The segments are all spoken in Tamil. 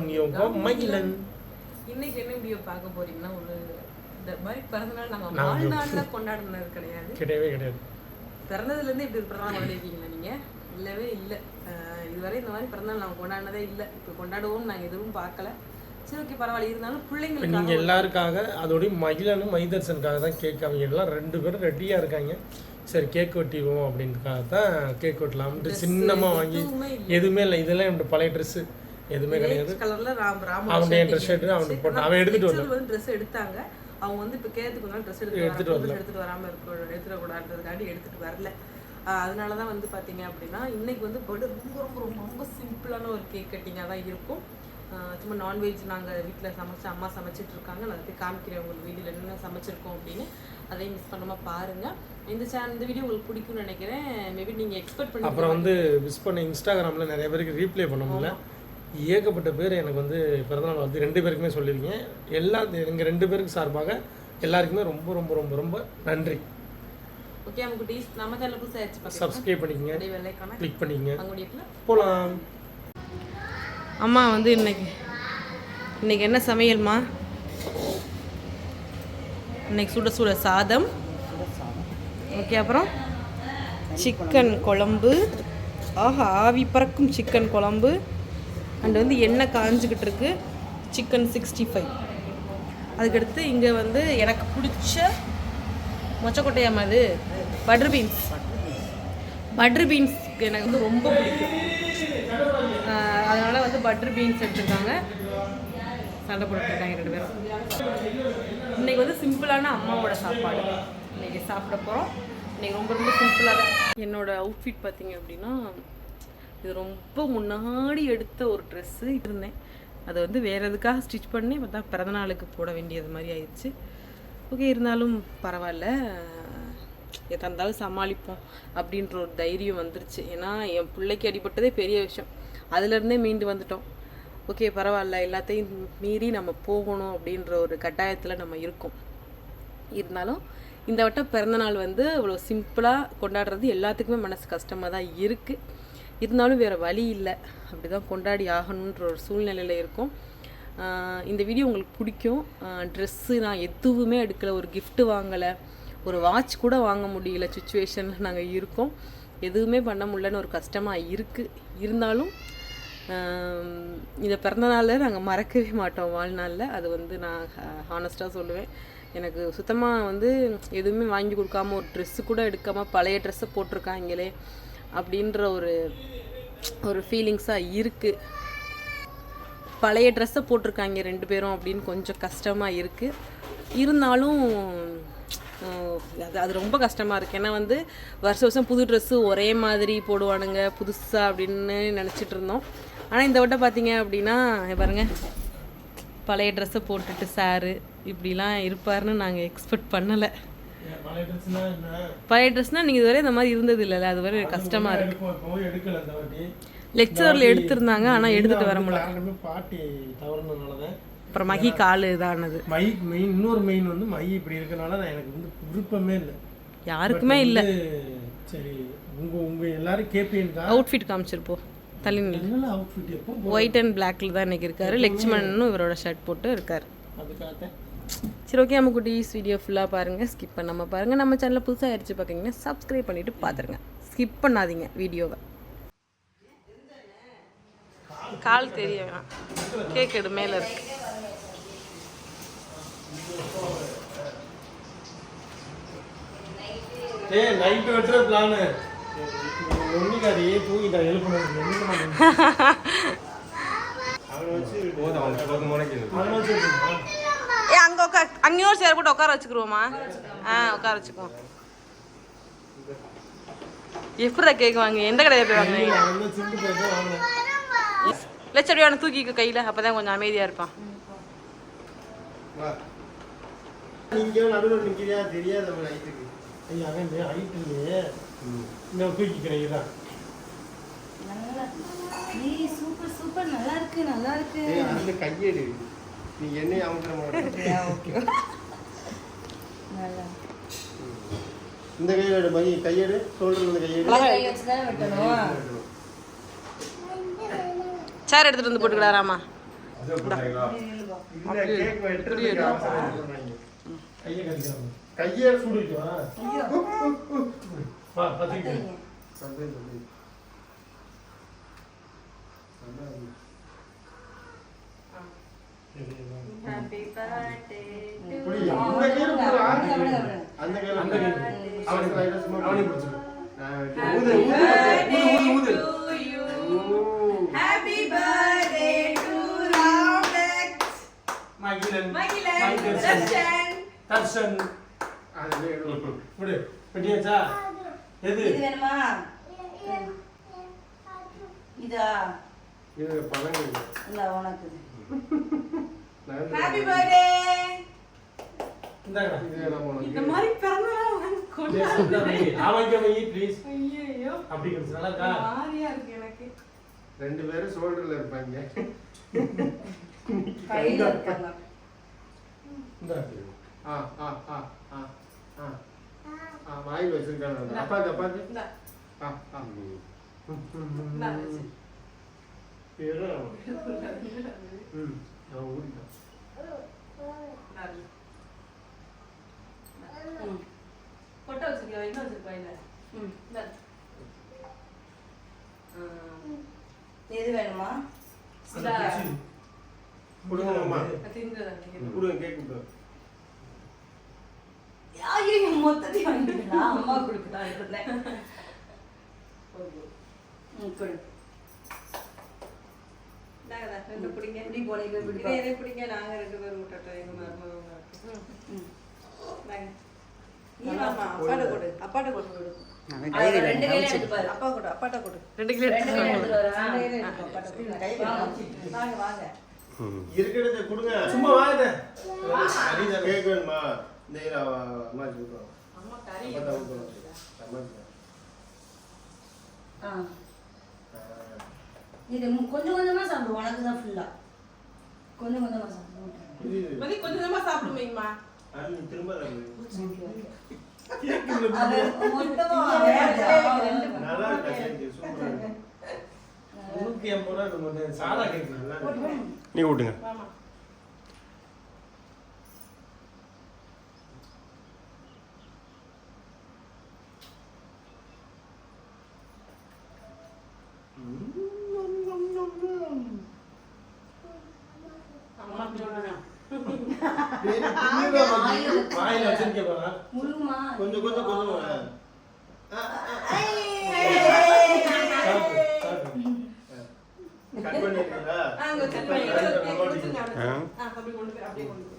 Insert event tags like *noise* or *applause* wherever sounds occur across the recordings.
ராம் யோகம் மகிழன் இன்னைக்கு என்ன வீடியோ பார்க்க போறீங்கன்னா ஒரு இந்த மாதிரி பிறந்தநாள் நாங்க நாங்க- வாழ்நாள்ல கொண்டாடினது கிடையாது. கிடையவே கிடையாது. பிறந்ததுல இருந்து இப்படி ஒரு பிறந்தநாள் கொண்டாடிருக்கீங்களா நீங்க? இல்லவே இல்லை. இதுவரை இந்த மாதிரி பிறந்தநாள் நாங்க கொண்டாடினதே இல்லை. இப்போ கொண்டாடுவோம் நாங்க எதுவும் பார்க்கல. சரி ஓகே பரவாயில்ல. இருந்தாலும் பிள்ளைங்களுக்கு நீங்கள் எல்லாருக்காக அதோடய மகிழனும் மைதர்சனுக்காக தான் கேக் அவங்க எல்லாம் ரெண்டு பேரும் ரெடியாக இருக்காங்க. சரி கேக் வெட்டிடுவோம் அப்படின்றதுக்காக தான் கேக் வெட்டலாம்ட்டு சின்னமாக வாங்கி எதுவுமே இல்லை. இதெல்லாம் என்னோட பழைய ட்ரெஸ்ஸு எதுவுமே கிடையாது. கலர்ல ராம் ராம் அவனுடைய dress எடுத்து அவனுக்கு போட்டான். அவன் எடுத்துட்டு வரல. வந்து ட்ரெஸ் எடுத்தாங்க. அவங்க வந்து இப்போ கேத்துக்கு வந்தாலும் ட்ரெஸ் எடுத்து எடுத்துட்டு எடுத்துட்டு எடுத்துட்டு வராம இருக்க எடுத்துட்டு கூடாதுன்றதுக்காண்டி எடுத்துட்டு வரல. அதனால தான் வந்து பாத்தீங்க அப்படின்னா இன்னைக்கு வந்து பர்த்டே ரொம்ப ரொம்ப ரொம்ப ரொம்ப சிம்பிளான ஒரு கேக் கட்டிங்காக தான் இருக்கும். சும்மா நான்வெஜ் நாங்கள் வீட்டில் சமைச்சு அம்மா சமைச்சிட்டு இருக்காங்க. நான் போய் காமிக்கிறேன் உங்களுக்கு வீடியோவில் என்ன சமைச்சிருக்கோம் அப்படின்னு. அதையும் மிஸ் பண்ணாம பாருங்க. இந்த சேனல் இந்த வீடியோ உங்களுக்கு பிடிக்கும்னு நினைக்கிறேன். மேபி நீங்க எக்ஸ்பெக்ட் பண்ணி அப்புறம் வந்து விஷ் பண்ண இன்ஸ்டாகிராமில் நிறைய பேருக்கு ரீப்ளே பண்ண முடியல ஏகப்பட்ட பேர் எனக்கு வந்து பிறந்தநாள் வந்து ரெண்டு பேருக்குமே சொல்லியிருக்கீங்க. எல்லா எங்கள் ரெண்டு பேருக்கு சார்பாக எல்லாருக்குமே ரொம்ப ரொம்ப ரொம்ப ரொம்ப நன்றி. ஓகே அவங்க குட்டீஸ் நம்ம சேனல் புதுசாக பார்த்தீங்கன்னா சப்ஸ்கிரைப் பண்ணிக்கங்க. கிளிக் பண்ணிக்கங்க. போகலாம் அம்மா வந்து இன்னைக்கு இன்னைக்கு என்ன சமையல்மா? இன்னைக்கு சுட சுட சாதம். ஓகே அப்புறம் சிக்கன் குழம்பு. ஆஹா ஆவி பறக்கும் சிக்கன் குழம்பு. அண்ட் வந்து எண்ணெய் காஞ்சிக்கிட்டு இருக்கு. சிக்கன் சிக்ஸ்டி ஃபைவ் அதுக்கடுத்து இங்கே வந்து எனக்கு பிடிச்ச மொச்சக்கொட்டையாமா அது பட்டர் பீன்ஸ் பட்டர் பீன்ஸ் எனக்கு வந்து ரொம்ப பிடிக்கும். அதனால் வந்து பட்டர் பீன்ஸ் எடுத்துருக்காங்க. சண்டை போட்டுருக்காங்க ரெண்டு பேரும். இன்றைக்கி வந்து சிம்பிளான அம்மாவோட சாப்பாடு. இன்றைக்கி சாப்பிட போகிறோம் இன்னைக்கு ரொம்ப ரொம்ப சிம்பிளாக தான் அவுட்ஃபிட் பார்த்தீங்க அப்படின்னா இது ரொம்ப முன்னாடி எடுத்த ஒரு ட்ரெஸ்ஸு இருந்தேன். அதை வந்து வேறு எதுக்காக ஸ்டிச் பண்ணி பார்த்தா பிறந்தநாளுக்கு போட வேண்டியது மாதிரி ஆயிடுச்சு. ஓகே இருந்தாலும் பரவாயில்ல. எதா இருந்தாலும் சமாளிப்போம் அப்படின்ற ஒரு தைரியம் வந்துருச்சு. ஏன்னா என் பிள்ளைக்கு அடிபட்டதே பெரிய விஷயம். அதுலேருந்தே மீண்டு வந்துட்டோம். ஓகே பரவாயில்ல. எல்லாத்தையும் மீறி நம்ம போகணும் அப்படின்ற ஒரு கட்டாயத்தில் நம்ம இருக்கோம். இருந்தாலும் இந்த வட்டம் பிறந்தநாள் வந்து அவ்வளோ சிம்பிளாக கொண்டாடுறது எல்லாத்துக்குமே மனசு கஷ்டமாக தான் இருக்குது இருந்தாலும் வேறு வழி இல்லை. அப்படி தான் கொண்டாடி ஆகணுன்ற ஒரு சூழ்நிலையில் இருக்கும். இந்த வீடியோ உங்களுக்கு பிடிக்கும். ட்ரெஸ்ஸு நான் எதுவுமே எடுக்கலை. ஒரு கிஃப்ட்டு வாங்கலை. ஒரு வாட்ச் கூட வாங்க முடியல. சுச்சுவேஷனில் நாங்கள் இருக்கோம். எதுவுமே பண்ண முடியலன்னு ஒரு கஷ்டமாக இருக்குது இருந்தாலும் இந்த பிறந்தநாளில் நாங்கள் மறக்கவே மாட்டோம் வாழ்நாளில். அது வந்து நான் ஹானஸ்ட்டாக சொல்லுவேன். எனக்கு சுத்தமாக வந்து எதுவுமே வாங்கி கொடுக்காம ஒரு ட்ரெஸ்ஸு கூட எடுக்காமல் பழைய ட்ரெஸ்ஸை போட்டிருக்காங்களே. அப்படின்ற ஒரு ஒரு ஃபீலிங்ஸாக இருக்குது பழைய ட்ரெஸ்ஸை போட்டிருக்காங்க ரெண்டு பேரும் அப்படின்னு கொஞ்சம் கஷ்டமாக இருக்குது இருந்தாலும் அது அது ரொம்ப கஷ்டமாக இருக்குது ஏன்னா வந்து வருஷ வருஷம் புது ட்ரெஸ்ஸு ஒரே மாதிரி போடுவானுங்க புதுசாக அப்படின்னு நினச்சிட்டு இருந்தோம். ஆனால் இந்த வட்டம் பார்த்தீங்க அப்படின்னா பாருங்க பழைய ட்ரெஸ்ஸை போட்டுட்டு சாரு இப்படிலாம் இருப்பாருன்னு நாங்கள் எக்ஸ்பெக்ட் பண்ணலை. பழைய ட்ரெஸ்னால் நீங்கள் இதுவரை இந்த மாதிரி இருந்தது இல்லைல்ல அது வரை கஷ்டமாக இருக்குது லெக்சரில் எடுத்திருந்தாங்க ஆனால் எடுத்துகிட்டு வர முடியல. பாட்டி தவறுனதுனால தான் அப்புறம் மகி கால் இதானது. மை மெயின் இன்னொரு மெயின் வந்து மை இப்படி இருக்கனால நான் எனக்கு வந்து விருப்பமே இல்லை. யாருக்குமே இல்லை. சரி உங்க உங்க எல்லாரும் கேப்பீங்கக்கா அவுட்ஃபிட் காமிச்சிருப்போம் தள்ளி அவுட்ஃபிட் ஒயிட் அண்ட் பிளாக்ல தான் இன்னைக்கு இருக்காரு. லெக்ஷ்மணனும் இவரோட ஷர்ட் போட்டு இருக்காரு. அதுக்காக சரி ஓகே நம்ம குட்டீஸ் வீடியோ ஃபுல்லாக பாருங்கள் ஸ்கிப் பண்ணாமல் பாருங்கள் நம்ம சேனலில் புதுசாக ஆயிடுச்சு பார்க்குறீங்கன்னா சப்ஸ்கிரைப் பண்ணிவிட்டு பார்த்துருங்க ஸ்கிப் பண்ணாதீங்க வீடியோவை கால் தெரிய வேணாம். கேக் எடு மேலே இருக்கு ஏய் நைட்டு வெட்டுற பிளானு ஒன்னிக்காரி தூங்கிட்டா எழுப்பணும். எழுப்பணும். *laughs* அவனை வச்சு அவனை வச்சு விட்டுருமா? ஏ அங்கே உட்கா அங்கேயும் ஒரு சேர் போட்டு உட்கார வச்சுக்கிருவோமா? ஆ உட்கார வச்சுக்குவோம். எப்படா கேக் வாங்க எந்த கடையில் போய் அவன் வாங்கினேன் லட்சம் ரூபா தூக்கிக்க கையில். அப்போ தான் கொஞ்சம் அமைதியாக இருப்பான். அவன் அவன் நல்லா ஏய் சூப்பர் சூப்பர். நல்லா இருக்கு நல்லா இருக்கு. ஏய், அதுல கையெடு. நீ என்னைய அமுக்கிற மாதிரி ஓகே நல்லா. இந்த கையெடு மை கையெடு சொல்றது கையெடு. கை வச்சு தான் வெட்டணும் சேர் எடுத்துட்டு வந்து. கையை கடிக்கிறாங்க தர்ஷன். வெட்டியாச்சா எது? இது வேணுமா? இதா இது பழங்கள். இந்த உனக்கு ஹாப்பி பர்த்டே. இந்த மாதிரி ப்ளீஸ் ஐயோ அப்படி நல்லா இருக்கா? எனக்கு. ரெண்டு பேரும் ஷோல்டர்ல இருப்பாங்க. கையில இருக்காங்க இந்த ஆ ஆ ஆ ஆ ஆ. ஆ வாயில் வச்சிருக்காங்க அப்பாக்கு அப்பாக்கு. ஆ ஆ. ஏதோ ம் அவன் ஊடிட்டான் இந்தா இருக்கு. ம். கொட்டை வச்சிருக்கியா இன்னும் வச்சிருப்பா இல்ல எது வேணுமா மொத்தத்தையும் கொடுங்க அம்மா நான் தின்றதா நீங்க கொடுங்க கேக் கொடுங்க ஐயோ மொத்தத்தையும் வாங்கிட்டா அம்மா கொடுக்குதா இருந்தேன் ம் கொடு இந்தாங்கடா, ரெண்டு பிடிங்க. இப்படி போனீங்க இப்படி பிடிங்க, நாங்க ரெண்டு பேரும் விட்டுட்டோம், எங்க மருமகங்க. நீ அப்பாட்ட கொடு, அப்பாட்ட கொடு. ரெண்டு கையில எடுத்து பாரு அப்பா கொடு, அப்பாட்ட கொடு. ரெண்டு கையில எடுத்து ரெண்டு கையில அப்பாட்ட கொடு. வாங்க. வாங்க, இருக்கிறத கொடுங்க சும்மா வாங்க கேக் வேணுமா இந்த அம்மா கொடுக்குறோம் அம்மா கறி அம்மா ஆ இது கொஞ்சம் கொஞ்சமா சாப்பிடு உனக்கு தான் ஃபுல்லா கொஞ்சம் கொஞ்சமா சாப்பிடு மதி, கொஞ்சம் கொஞ்சமா சாப்பிடுவீங்கம்மா. அது நீ திரும்ப. அது மொத்தமா நல்லா இருக்கா கேக் சூப்பரா இருக்கு நூற்றி எண்பது ரூபா இருக்கும் போது சாதா கேட்கு நல்லா இருக்கு நீ விட்டுங்க வாம்மா. அம்மா சொல்லுங்க. வாயில வச்சிருக்க போறா முழுமா கொஞ்சம் கொஞ்சம் கொஞ்சம் கட் பண்ணிருக்கீங்களா ஆ, அங்க வச்சு போய் எடுத்து கொடுத்துருங்க அவனுக்கு. ஆ, அப்படி கொண்டு போய், அப்படியே கொண்டு போய்.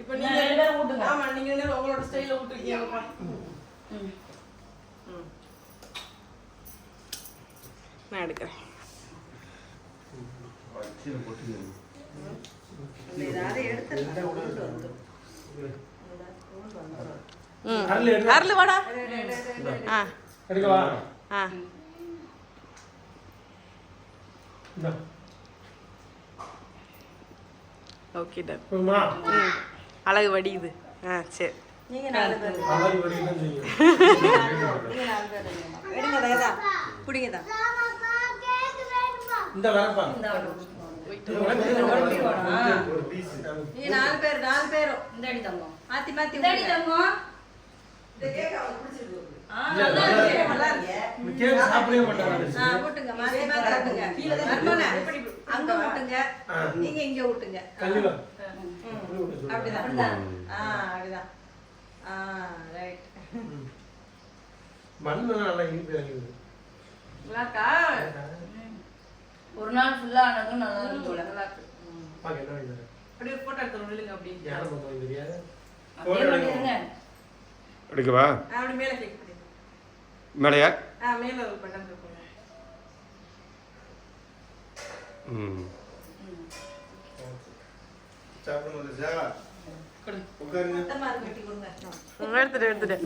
இப்ப நீங்க நீங்க ரெண்டு பேரும் ஊட்டுங்க. ஆமா நீங்க ரெண்டு பேரும் உங்களோட ஸ்டைல விட்டுருக்கீங்கப்பா ம். நான் எடுக்கிறேன் ஏதாவது எடுத்து அருள் வாடா. ஆ. எடுக்கவா? ஆ. இந்தா. ஓகே? ம். அழகு வடியுது. ஆ சரி. நீங்க நாலு பேர். அழகு. நீங்க நாலு பேர் எடுங்க தயதா பிடிங்கதா இந்த வரப்பா இந்தா நீங்க நாலு பேர் நாலு பேரும். இந்த அடி தங்கம். மாத்தி மாத்தி இந்த அடி தங்கம் இந்த கேக் அவங்களுக்கு பிடிச்சிருக்கு ஆ இல்ல, நல்லா நல்லா இருக்கு கேக் நல்லா இருக்கு இந்த மாத்தி மாத்தி அங்க ஆ. நீங்க இங்க விட்டுங்க கல்லுல ம். அப்படிதான். அப்படிதான். ஆ அப்படிதான். ஆ ரைட் மண்ணு நல்லா இனிப்பு இறங்குது நல்லாக்கா ஒரு நாள் ஃபுல்லா ஆனதும் நல்லா இருக்கும் நல்லா இருக்கு பாக்க என்ன வாங்கி தரேன்? அப்படியே போட்டோ எடுத்து விழுங்க அப்படி. யாரை பக்கம் வாங்கி தெரியாது அப்படியே எடுக்கவா? மேலையா? ஆ மேல ஒரு பட்டன் ம். எடுத்துட்டு எடுத்துட்டு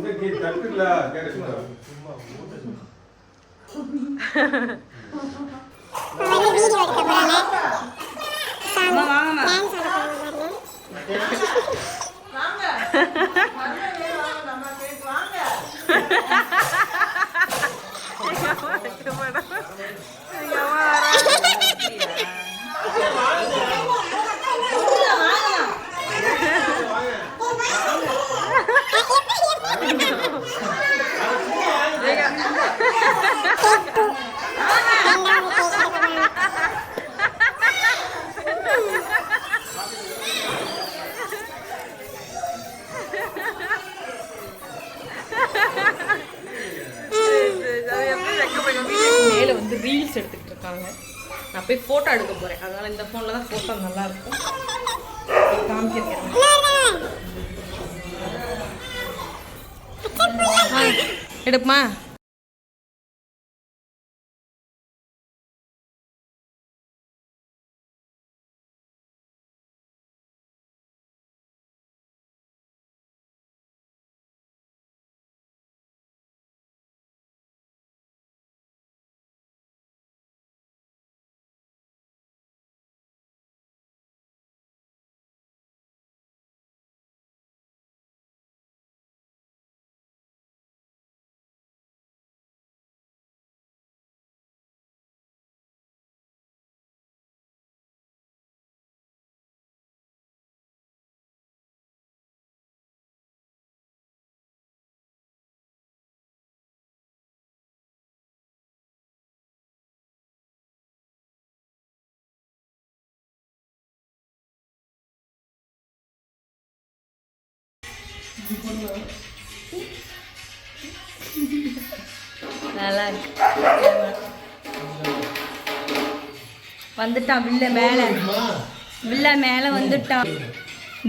இந்த போய் ஃபோட்டோ எடுக்க போகிறேன் அதனால் இந்த ஃபோனில் தான் ஃபோட்டோ நல்லாயிருக்கும். காமிக்கிறேன். ஆ, எடுப்புமா நல்லா வந்துட்டான் வில்ல மேலே. வில்ல மேலே வந்துட்டான்.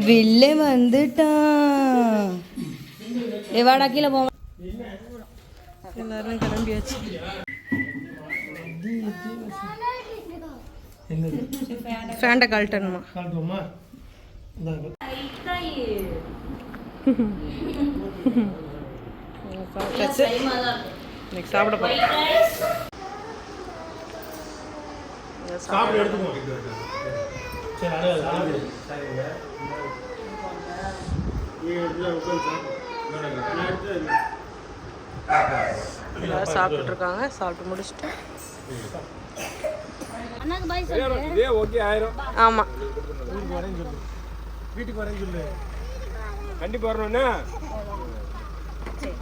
வில்ல வந்துட்டான். ஏய், வாடா கீழே போவோம் எல்லாரும் கிளம்பியாச்சு. ஃபேண்டை கழட்டணுமா. சாப்பிட்டாச்சு இன்னைக்கு சாப்பிட போகிறோம் சாப்பிட எல்லாரும் சாப்பிட்டுட்டு இருக்காங்க சாப்பிட்டு முடிச்சுட்டு. ஆமாம் வீட்டுக்கு வரேன்னு சொல்லு. கண்டிப்பா வரணும்னா.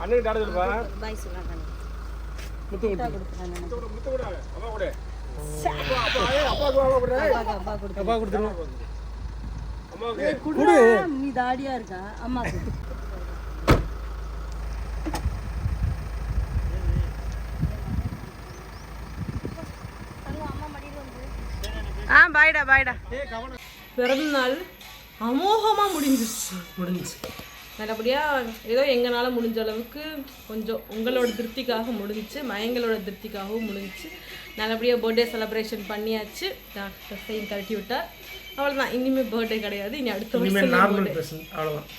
அண்ணனுக்கு டாடா சொல்லுப்பா. பாய் சொல்லாங்க முத்து கொடுத்து முத்த கூட அம்மா கூட அப்பா அப்பா அப்பா கூட. அப்பா கொடுத்து அப்பா கொடுத்துருவோம் குடு நீ தாடியா இருக்கா? அம்மா கொடு. ஆ பாய்டா பாய்டா பிறந்த நாள் அமோகமாக முடிஞ்சிருச்சு. முடிஞ்சுச்சு. நல்லபடியாக ஏதோ எங்களால் முடிஞ்ச அளவுக்கு கொஞ்சம் உங்களோட திருப்திக்காக முடிஞ்சுச்சு மயங்களோட திருப்திக்காகவும் முடிஞ்சுச்சு. நல்லபடியாக பர்த்டே செலிப்ரேஷன் பண்ணியாச்சு. ட்ரெஸ்ஸையும் கழட்டி விட்டார் அவ்வளோதான் இனிமேல் பர்த்டே கிடையாது. இனி அடுத்த இனிமேல் நார்மல் பர்சன் அவ்வளோதான்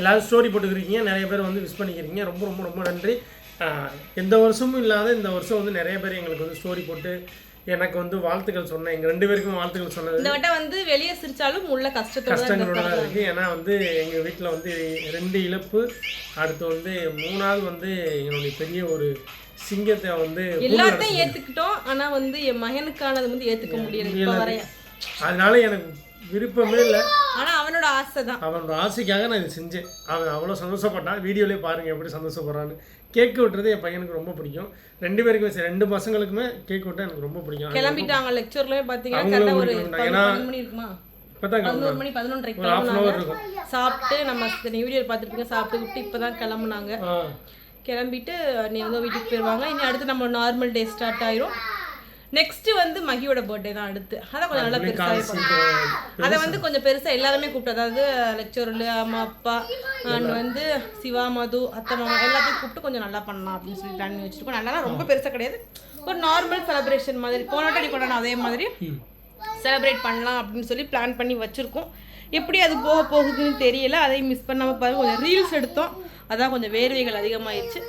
எல்லாரும் ஸ்டோரி போட்டுக்கிறீங்க. நிறைய பேர் வந்து விஷ் பண்ணிக்கிறீங்க. ரொம்ப ரொம்ப ரொம்ப நன்றி. எந்த வருஷமும் இல்லாத இந்த வருஷம் வந்து நிறைய பேர் எங்களுக்கு வந்து ஸ்டோரி போட்டு எனக்கு வந்து வாழ்த்துக்கள் சொன்னேன். எங்கள் ரெண்டு பேருக்கும் வாழ்த்துக்கள் சொன்னது. இந்த வட்டம் வந்து வெளியே சிரிச்சாலும் உள்ள கஷ்டத்தோட கஷ்டங்களோட. இருக்குது ஏன்னா வந்து எங்கள் வீட்டில் வந்து ரெண்டு இழப்பு அடுத்து வந்து மூணாவது வந்து என்னுடைய பெரிய ஒரு சிங்கத்தை வந்து எல்லாத்தையும் ஏத்துக்கிட்டோம். ஆனா வந்து என் மகனுக்கானது வந்து ஏத்துக்க முடியல இப்ப வரைய. அதனால எனக்கு விருப்பமே இல்லை. ஆனா அவனோட ஆசை தான் அவனோட ஆசைக்காக நான் இதை செஞ்சேன். அவன் அவ்வளோ சந்தோஷப்பட்டான். வீடியோலேயே பாருங்கள் எப்படி சந்தோஷப்படுறான்னு. கேக் வெட்டுறது என் பையனுக்கு ரொம்ப பிடிக்கும். ரெண்டு பேருக்குமே சரி ரெண்டு பசங்களுக்குமே கேக் வெட்ட எனக்கு ரொம்ப பிடிக்கும். கிளம்பிட்டாங்க லெக்சர்லயே கரெக்டா ஒரு ஏன்னா- இப்போ பதினோரு மணி பதினொன்றரை கிளம்புனாங்க. சாப்பிட்டு நம்ம வீடியோ பார்த்துருப்பீங்க சாப்பிட்டு விட்டு இப்பதான் கிளம்புனாங்க. கிளம்பிட்டு நீ வந்து வீட்டுக்கு போயிடுவாங்க இனி அடுத்து நம்ம நார்மல் டே ஸ்டார்ட் ஆயிரும். நெக்ஸ்ட் வந்து மகியோட பர்த்டே தான் அடுத்து. அதான் கொஞ்சம் நல்லா பெருசாகவே பண்ணுவோம் அதை வந்து கொஞ்சம் பெருசாக எல்லாருமே கூப்பிட்டு அதாவது லெக்சரில் அம்மா அப்பா அண்ட் வந்து சிவா மது அத்தை மாமா எல்லாத்தையும் கூப்பிட்டு கொஞ்சம் நல்லா பண்ணலாம் அப்படின்னு சொல்லி பிளான் பண்ணி வச்சிருக்கோம். நல்லா ரொம்ப பெருசாக கிடையாது. ஒரு நார்மல் செலிப்ரேஷன் மாதிரி. போன டைம் கொண்டாடும் அதே மாதிரி. செலிப்ரேட் பண்ணலாம் அப்படின்னு சொல்லி பிளான் பண்ணி வச்சுருக்கோம். எப்படி அது போக போகுதுன்னு தெரியல. அதையும் மிஸ் பண்ணாமல் பாருங்க. கொஞ்சம் ரீல்ஸ் எடுத்தோம். அதான் கொஞ்சம் வேர்வைகள் அதிகமாகிடுச்சு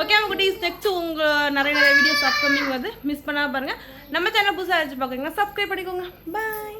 ஓகே அவங்க குட்டீஸ் நெக்ஸ்ட் உங்கள் நிறைய நிறைய வீடியோஸ் அப்கமிங் வந்து மிஸ் பண்ணாமல் பாருங்கள் நம்ம சேனல் புதுசாக இருந்துச்சு பார்க்குறீங்கன்னா சப்ஸ்கிரைப் பண்ணிக்கோங்க. பாய்